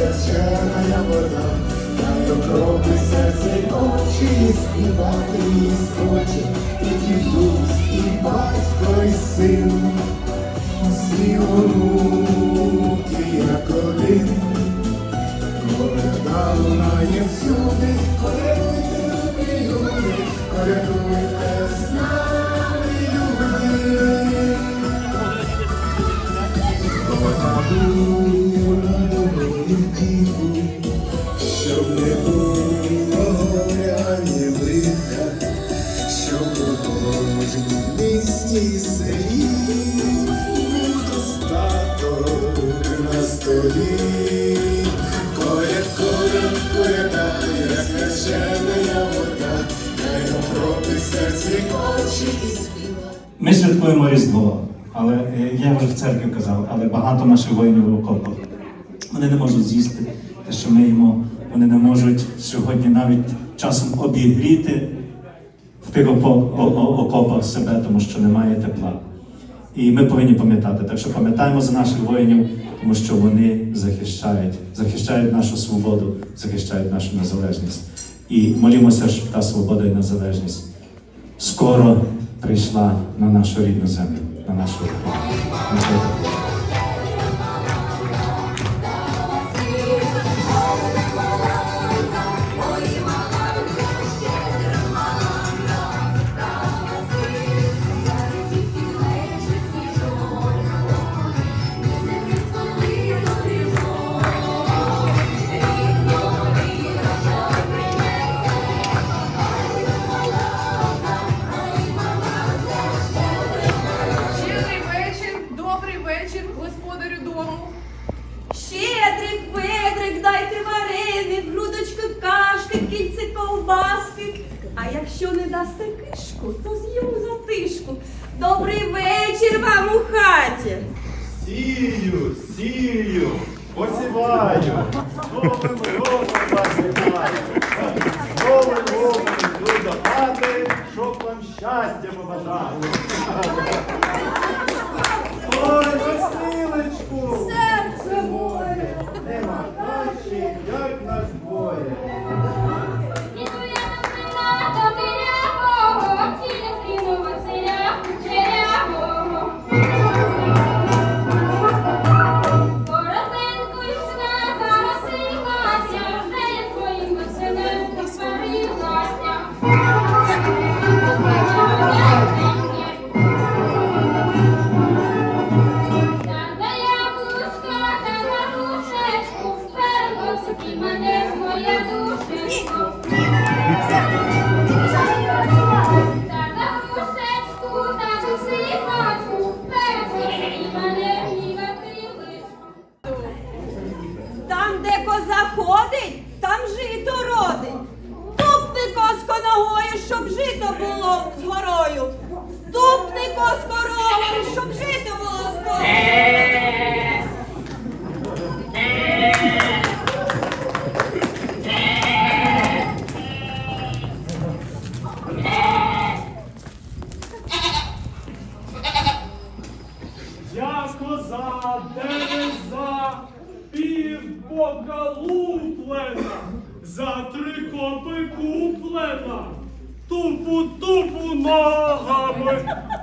священная вода, Дай окропи серце й очі, і співати і схоче, і дідусь, і батько, і син, всі онуки, як один, коляда лунає всюди, колядуйте, любі люди, колядуйте з нами, люди. Щоб Ми святкуємо Різдво, але е, я вже в церкві казав, але багато наших воїнів в окопах. Вони не можуть з'їсти те, що ми їмо. Вони не можуть сьогодні навіть часом обігріти в тих окопах себе, тому що немає тепла. І ми повинні пам'ятати. Так що пам'ятаємо за наших воїнів, тому що вони захищають, захищають нашу свободу, захищають нашу незалежність. І молімося, щоб та свобода і незалежність скоро прийшла на нашу рідну землю, на нашу якщо не дасте кишку, то з'їм за тишку. Добрий вечір вам у хаті. Сію, сію, посіваю, новим роком вас вітаю. Новим роком до хати, щоб вам щастя побажати. Бока луплена, за три копи куплена, тупу тупу ногами,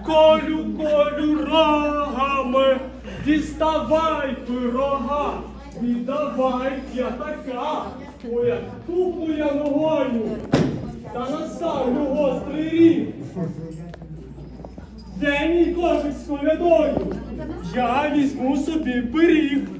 колю колю рогами, діставай пирога, віддавай я така, моя тупу я ногою, та наставлю гострий ріг. Де мій кошик з колядою? Я візьму собі пиріг.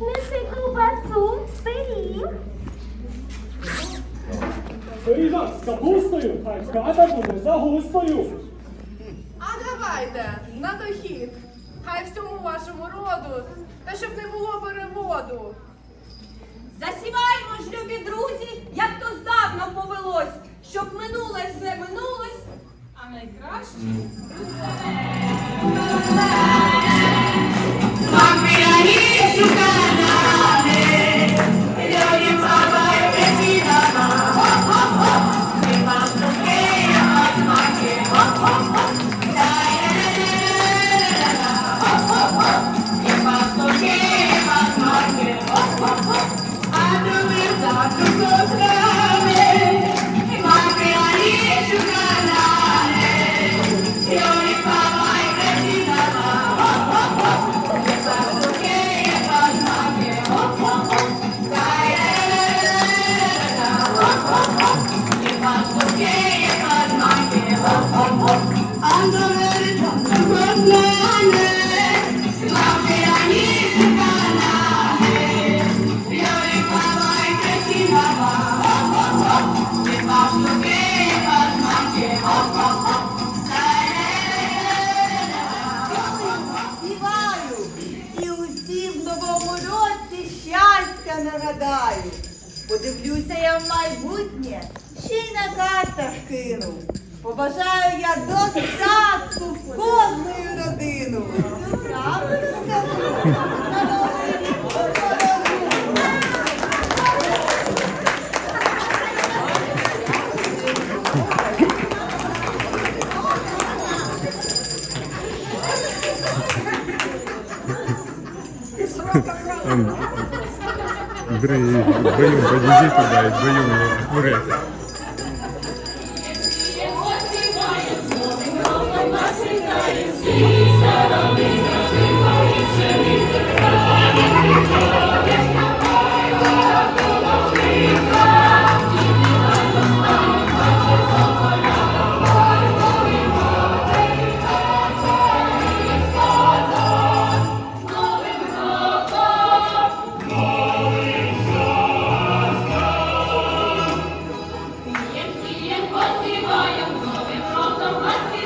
Неси ковбасу, пиріг. Пиріжок з капустою, хай хата буде за густою. А давайте на дохід. Хай всьому вашому роду, та щоб не було переводу. Засіваємо ж, любі друзі, як то здавна повелось, щоб минуле все минулось, а найкраще Подивлюся я в майбутнє, ще й на картах кину. Побажаю я достатку в кожну родину. Правду новий рік положу. Бери, вдвоем подвези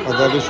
туда и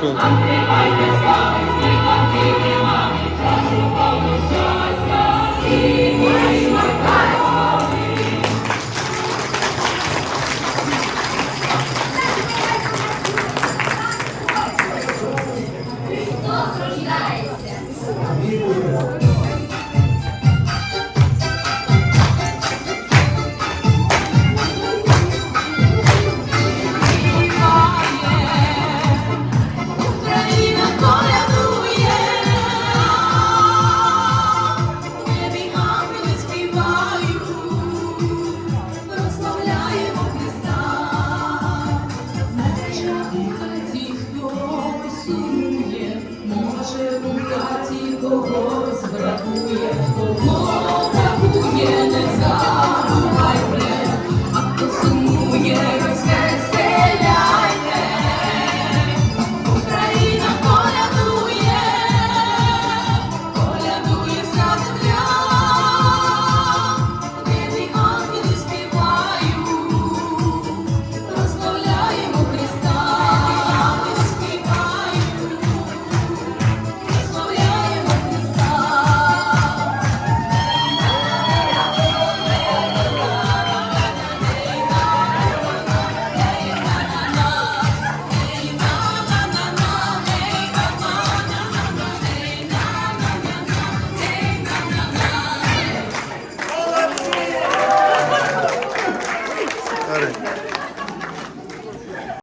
Glória.